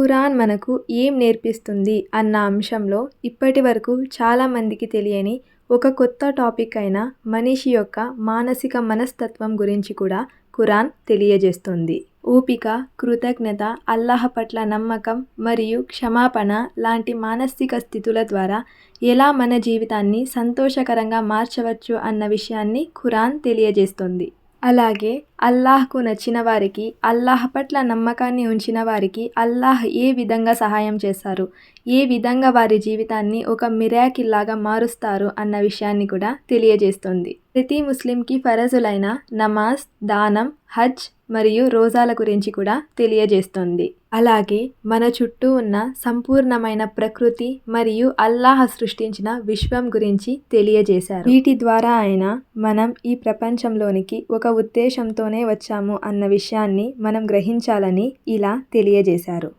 ఖురాన్ మనకు ఏం నేర్పిస్తుంది అన్న అంశంలో ఇప్పటి వరకు చాలామందికి తెలియని ఒక కొత్త టాపిక్ అయిన మనిషి యొక్క మానసిక మనస్తత్వం గురించి కూడా ఖురాన్ తెలియజేస్తుంది. ఊపిక కృతజ్ఞత అల్లాహ్ పట్ల నమ్మకం మరియు క్షమాపణ లాంటి మానసిక స్థితుల ద్వారా ఎలా మన జీవితాన్ని సంతోషకరంగా మార్చవచ్చు అన్న విషయాన్ని ఖురాన్ తెలియజేస్తుంది. అలాగే అల్లాహ్కు నచ్చిన వారికి అల్లాహ్ పట్ల నమ్మకాన్ని ఉంచిన వారికి అల్లాహ్ ఏ విధంగా సహాయం చేస్తారు? ఏ విధంగా వారి జీవితాన్ని ఒక మిరాకిల్లాగా మారుస్తారు అన్న విషయాన్ని కూడా తెలియజేస్తుంది. ప్రతి ముస్లింకి ఫరజులైన నమాజ్ దానం హజ్ మరియు రోజాల గురించి కూడా తెలియజేస్తుంది. అలాగే మన చుట్టూ ఉన్న సంపూర్ణమైన ప్రకృతి మరియు అల్లాహ్ సృష్టించిన విశ్వం గురించి తెలియజేశారు. వీటి ద్వారా ఆయన మనం ఈ ప్రపంచంలోనికి ఒక ఉద్దేశంతో ఉద్దేశంతోనే వచ్చాము అన్న విషయాన్ని మనం గ్రహించాలని ఇలా తెలియజేశారు.